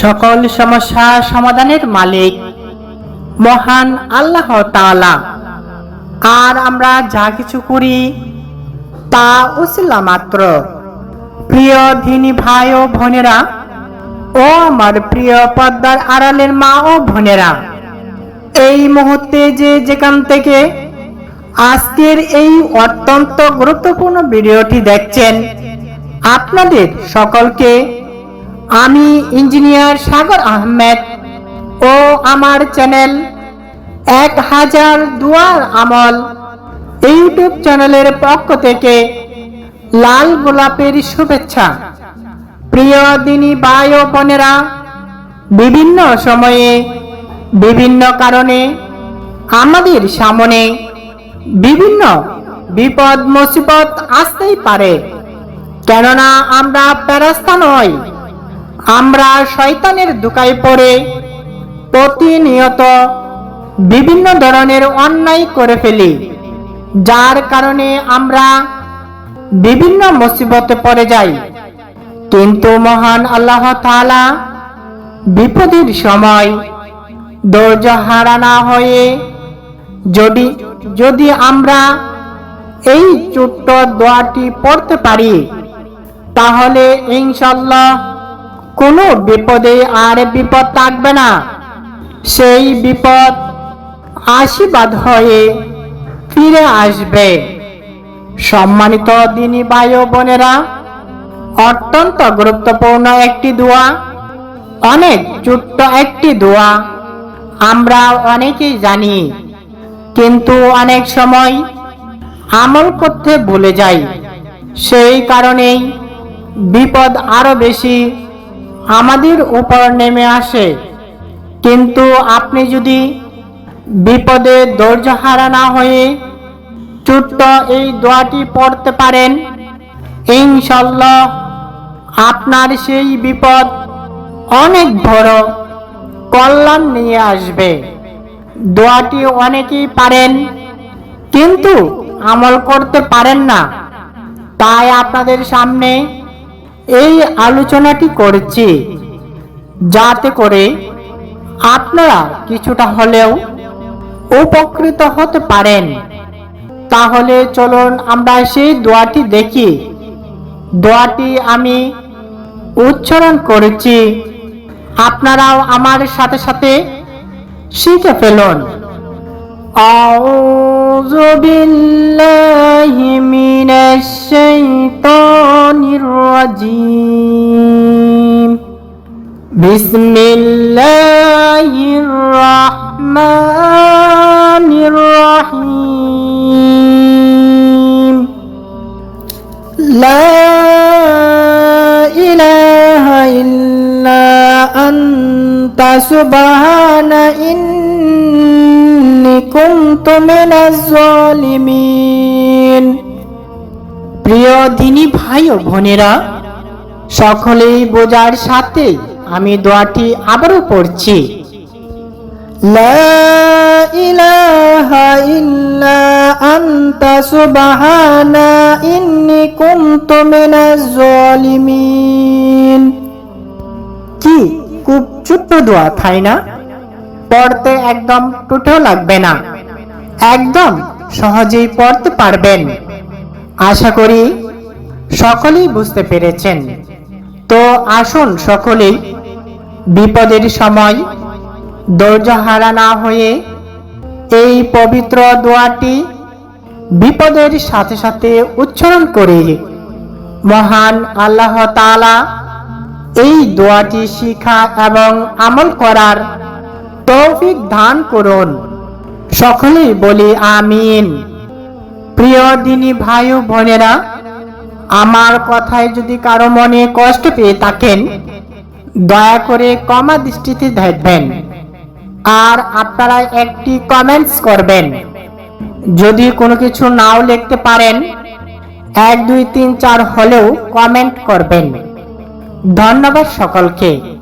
সকল সমস্যা সমাধানের মালিক, মহান আল্লাহ তাআলা। আর আমরা যা কিছু করি, তা উসিলা মাত্র। প্রিয় ধিনী ভাই ও বোনেরা, ও আমার প্রিয় পদ্মার আড়ালের মা ও বোনেরা, এই মুহূর্তে যে যেখান থেকে আজকের এই অত্যন্ত গুরুত্বপূর্ণ ভিডিওটি দেখছেন, আপনাদের সকলকে আমি ইঞ্জিনিয়ার সাগর আহমেদ ও আমার চ্যানেল এক হাজার দুয়ার আমল ইউটিউব চ্যানেলের পক্ষ থেকে লাল গোলাপের শুভেচ্ছা। প্রিয় দিনী ভাই ও বোনেরা, বিভিন্ন সময়ে, বিভিন্ন কারণে আমাদের সামনে বিভিন্ন বিপদ মুসিবত আসতেই পারে। কেননা আমরা প্যারাস্তা নই। আমরা শয়তানের দুকায় পড়ে প্রতিনিয়ত বিভিন্ন ধরনের অন্যায় করে ফেলি, যার কারণে আমরা বিভিন্ন মুসিবতে পড়ে যাই। কিন্তু মহান আল্লাহ তাআলা বিপদের সময় ধৈর্য হারা না হয়ে যদি যদি আমরা এই ছোট্ট দোয়াটি পড়তে পারি, তাহলে ইনশাল্লাহ কোনো বিপদে আর বিপদ থাকবে না। সেই বিপদ আশীর্বাদ হয়ে ফিরে আসবে। সম্মানিত দিনী ও বোনেরা, অত্যন্ত গুরুত্বপূর্ণ একটি দোয়া, অনেক ছোট্ট একটি দোয়া আমরা অনেকেই জানি, কিন্তু অনেক সময় আমল করতে ভুলে যাই। সেই কারণেই বিপদ আরও বেশি আমাদের উপর নেমে আসে। কিন্তু আপনি যদি বিপদে ধৈর্য হারা না হয়ে ছোট্ট এই দোয়াটি পড়তে পারেন ইনশাল্লাহ আপনার সেই বিপদ অনেক বড় কল্যাণ নিয়ে আসবে। দোয়াটি অনেকেই পারেন, কিন্তু আমল করতে পারেন না। তাই আপনাদের সামনে এই আলোচনাটি করেছি। যাতে করে আপনারা কিছুটা হলেও উপকৃত হতে পারেন। তাহলে চলুন আমরা সেই দোয়াটি দেখি। দোয়াটি আমি উচ্চারণ করেছি। আপনারাও আমার সাথে সাথে শিখে ফেলুন। أعوذ بالله من الشيطان الرجيم. بسم الله الرحمن الرحيم. لا إله إلا أنت سبحان إني كنت من الظالمين প্রিয় দিনী ভাই ও বোনেরা সকলেই বোঝার সাথে আমি দোয়াটি আবারও পড়ছি لا إله إلا أنت سبحان إني كنت من الظالمين কি খুব ছোট্ট দোয়া তাই না পড়তে একদম টুটেও লাগবে না। একদম সহজেই পড়তে পারবেন। আশা করি সকলেই বুঝতে পেরেছেন। তো আসুন সকলেই বিপদের সময় ধৈর্য হারা না হয়ে এই পবিত্র দোয়াটি বিপদের সাথে সাথে উচ্চারণ করে মহান আল্লাহ তাআলা এই দোয়াটি শিখা এবং আমল করার তৌফিক দান করুন। সকলেই বলি আমিন। প্রিয় দিনী ভাই ও বোনেরা, আমার কথায় যদি কারও মনে কষ্ট পেয়ে থাকেন, দয়া করে কমা দৃষ্টিতে দেখবেন। আর আপনারা একটি কমেন্টস করবেন। যদি কোনো কিছু নাও লিখতে পারেন, এক, দুই, তিন, চার হলেও কমেন্ট করবেন। ধন্যবাদ সকলকে।